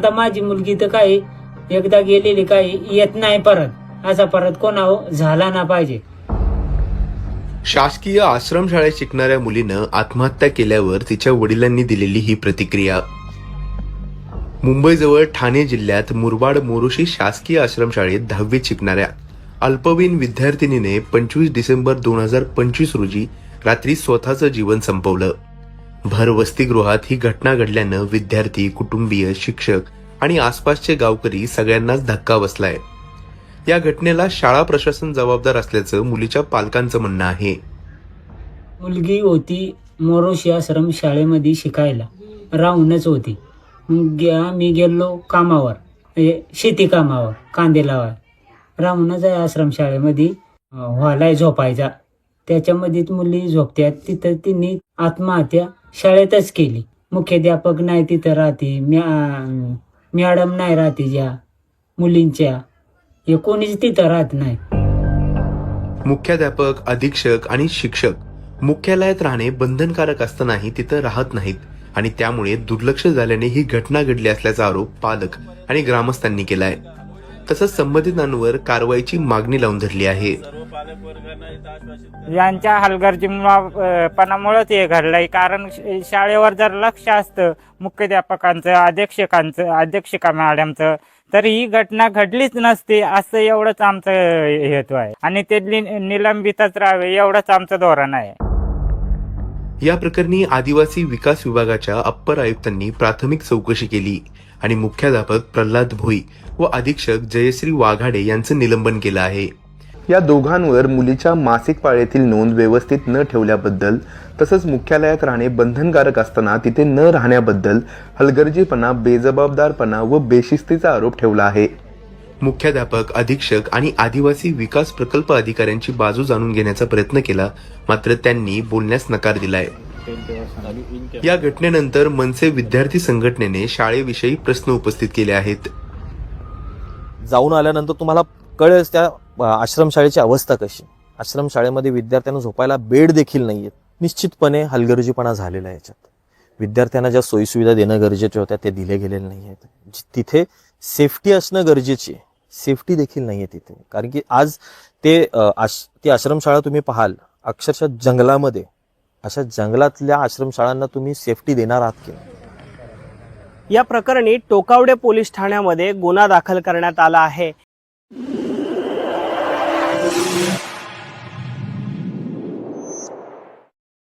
आता माझी मुलगी तर काय एकदा गेलेली काय येत नाही परत. असा परत कोणा झाला ना पाहिजे. शासकीय आश्रमशाळेत शिकणाऱ्या मुलीनं आत्महत्या केल्यावर तिच्या वडिलांनी दिलेली ही प्रतिक्रिया. मुंबईजवळ ठाणे जिल्ह्यात मुरबाड मोरुशी शासकीय आश्रमशाळेत दहावीत शिकणाऱ्या अल्पवयीन विद्यार्थिनीने पंचवीस डिसेंबर दोन हजार पंचवीस रोजी रात्री स्वतःचं जीवन संपवलं. भर वसतिगृहात ही घटना घडल्यानं विद्यार्थी कुटुंबीय शिक्षक आणि आसपासचे गावकरी सगळ्यांनाच धक्का बसलाय. या घटनेला शाळा प्रशासन जबाबदार असल्याचं मुलीच्या पालकांचं म्हणणं आहे. मुलगी होती मोरोशी आश्रम शाळेमध्ये शिकायला. राहूनच होती. मग गे- गेलो कामावर म्हणजे शेती कामावर कांदे लावाय. राहूनच आहे आश्रम शाळेमध्ये अं, व्हायला झोपायचा. त्याच्यामध्ये मुली झोपत्यात. तिथं तिने आत्महत्या शाळेतच केली. मुख्याध्यापक नाही तिथं राहते मॅ- मॅडम नाही राहते ज्या मुलींच्या. हे कोणीच तिथं राहत नाही. मुख्याध्यापक अधीक्षक आणि शिक्षक मुख्यालयात राहणे बंधनकारक असतानाही तिथं राहत नाहीत आणि त्यामुळे दुर्लक्ष झाल्याने ही घटना घडली असल्याचा आरोप पालक आणि ग्रामस्थांनी केलाय. तसंच संबंधितांवर कारवाईची मागणी लावून धरली आहे. यांच्या हलगर्जीपणामुळेच हे घडलंय. कारण शाळेवर जर लक्ष असतं मुख्याध्यापकांचं अध्यक्षकांचं अध्यक्षिका मॅडमचं तर ही घटना घडलीच नसती असं एवढंच आमचं हेतू आहे. आणि ते नि- निलंबितच राहावे एवढंच आमचं धोरण आहे. या प्रकरणी आदिवासी विकास विभागाच्या अप्पर आयुक्तांनी प्राथमिक चौकशी केली आणि मुख्याध्यापक प्रल्हाद भोई व अधीक्षक जयश्री वाघाडे यांचं निलंबन केलं आहे. या दोघांवर मुलीच्या मासिक पाळीतील नोंद व्यवस्थित न ठेवल्याबद्दल तसंच मुख्यालयात राहणे बंधनकारक असताना तिथे न राहण्याबद्दल हलगर्जीपणा बेजबाबदारपणा व बेशिस्तीचा आरोप ठेवला आहे. मुख्याध्यापक अधीक्षक आणि आदिवासी विकास प्रकल्प अधिकाऱ्यांची बाजू जाणून घेण्याचा प्रयत्न केला मात्र त्यांनी बोलण्यास नकार दिलाय. या घटनेनंतर मनसे विद्यार्थी संघटनेने शाळेविषयी प्रश्न उपस्थित केले आहेत. जाऊन आल्यानंतर तुम्हाला कळेल त्या आश्रमशाळेची अवस्था कशी? आश्रमशाळेमध्ये विद्यार्थ्यांना झोपायला बेड देखील नाही आहेत निश्चितपणे हलगर्जीपणा झालेला आहे याच्यात. विद्यार्थ्यांना ज्या सोयीसुविधा देणं गरजेच्या होत्या ते दिले गेलेले नाही आहेत तिथे सेफ्टी असणं गरजेची आहे. सेफ्टी देखील नाही आहे तिथे कारण की आज ते आश ती आश्रमशाळा तुम्ही पाहाल अक्षरशः जंगलामध्ये अशा जंगलातल्या आश्रमशाळांना तुम्ही सेफ्टी देणार आहात की या प्रकरणी टोकावडे पोलीस ठाण्यामध्ये गुन्हा दाखल करण्यात आला आहे. Hallelujah.